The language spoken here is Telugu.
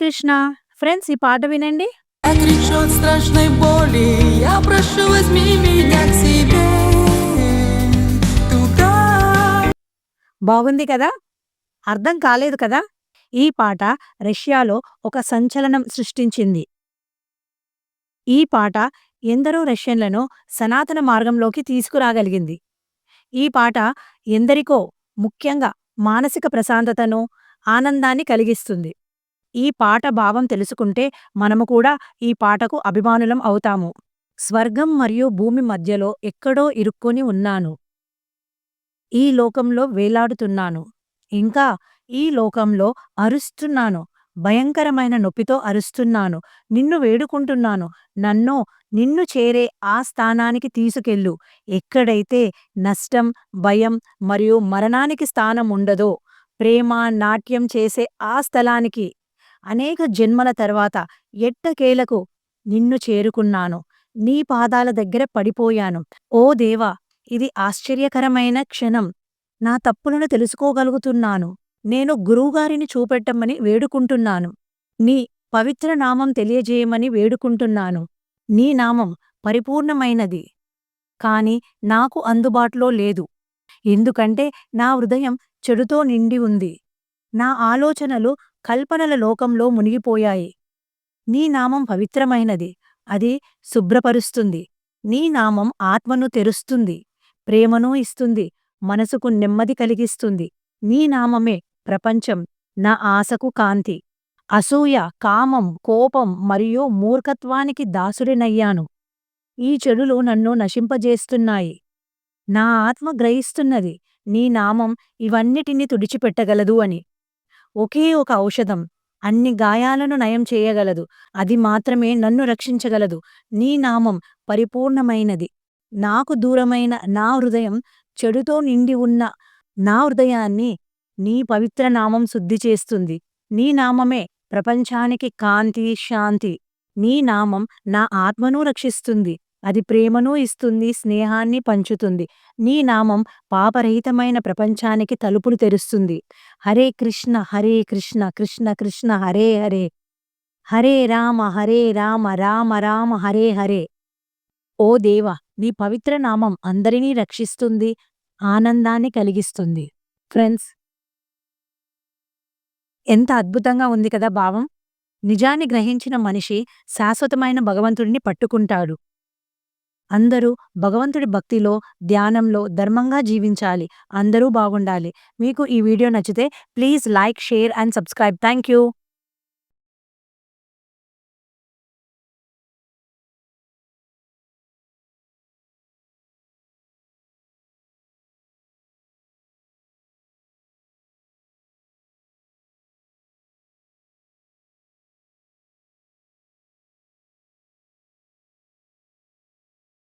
కృష్ణ ఫ్రెండ్స్ ఈ పాట వినండి. బాగుంది కదా? అర్థం కాలేదు కదా? ఈ పాట రష్యాలో ఒక సంచలనం సృష్టించింది. ఈ పాట ఎందరో రష్యన్లను సనాతన మార్గంలోకి తీసుకురాగలిగింది. ఈ పాట ఎందరికో ముఖ్యంగా మానసిక ప్రశాంతతను ఆనందాన్ని కలిగిస్తుంది. ఈ పాట భావం తెలుసుకుంటే మనము కూడా ఈ పాటకు అభిమానులం అవుతాము. స్వర్గం మరియు భూమి మధ్యలో ఎక్కడో ఇరుక్కొని ఉన్నాను. ఈ లోకంలో వేలాడుతున్నాను. ఇంకా ఈ లోకంలో అరుస్తున్నాను. భయంకరమైన నొప్పితో అరుస్తున్నాను. నిన్ను వేడుకుంటున్నాను. నన్ను నిన్ను చేరే ఆ స్థానానికి తీసుకెళ్ళు. ఎక్కడైతే నష్టం భయం మరియు మరణానికి స్థానం ఉండదో ప్రేమ నాట్యం చేసే ఆ స్థలానికి అనేక జన్మల తర్వాత ఎట్టకేలకు నిన్ను చేరుకున్నాను. నీ పాదాల దగ్గర పడిపోయాను. ఓ దేవా ఇది ఆశ్చర్యకరమైన క్షణం. నా తప్పులను తెలుసుకోగలుగుతున్నాను. నేను గురువుగారిని చూపెట్టమని వేడుకుంటున్నాను. నీ పవిత్ర నామం తెలియజేయమని వేడుకుంటున్నాను. నీ నామం పరిపూర్ణమైనది. కాని నాకు అందుబాటులో లేదు. ఎందుకంటే నా హృదయం చెడుతో నిండి ఉంది. నా ఆలోచనలు కల్పనల లోకంలో మునిగిపోయాయి. నీ నామం పవిత్రమైనది. అది శుభ్రపరుస్తుంది. నీ నామం ఆత్మను తెరుస్తుంది. ప్రేమను ఇస్తుంది. మనసుకు నెమ్మది కలిగిస్తుంది. నీ నామమే ప్రపంచం. నా ఆశకు కాంతి. అసూయ కామం కోపం మరియు మూర్ఖత్వానికి దాసుడినయ్యాను. ఈ చెడులు నన్ను నశింపజేస్తున్నాయి. నా ఆత్మ గ్రహిస్తున్నది. నీ నామం ఇవన్నిటినీ తుడిచిపెట్టగలదు అని. ఒకే ఒక ఔషధం. అన్ని గాయాలను నయం చేయగలదు. అది మాత్రమే నన్ను రక్షించగలదు. నీ నామం పరిపూర్ణమైనది. నాకు దూరమైన నా హృదయం చెడుతో నిండి ఉన్న నా హృదయాన్ని నీ పవిత్ర నామం శుద్ధి చేస్తుంది. నీ నామమే ప్రపంచానికి కాంతి శాంతి. నీ నామం నా ఆత్మను రక్షిస్తుంది. అది ప్రేమను ఇస్తుంది స్నేహాన్ని పంచుతుంది. నీ నామం పాపరహితమైన ప్రపంచానికి తలుపులు తెరుస్తుంది. హరే కృష్ణ హరే కృష్ణ కృష్ణ కృష్ణ హరే హరే. హరే రామ హరే రామ రామ రామ హరే హరే. ఓ దేవ నీ పవిత్ర నామం అందరినీ రక్షిస్తుంది ఆనందాన్ని కలిగిస్తుంది. ఫ్రెండ్స్ ఎంత అద్భుతంగా ఉంది కదా భావం. నిజాన్ని గ్రహించిన మనిషి శాశ్వతమైన భగవంతుడిని పట్టుకుంటాడు. అందరూ భగవంతుడి భక్తిలో ధ్యానంలో ధర్మంగా జీవించాలి. అందరూ బాగుండాలి. మీకు ఈ వీడియో నచ్చితే please like share and subscribe. Thank you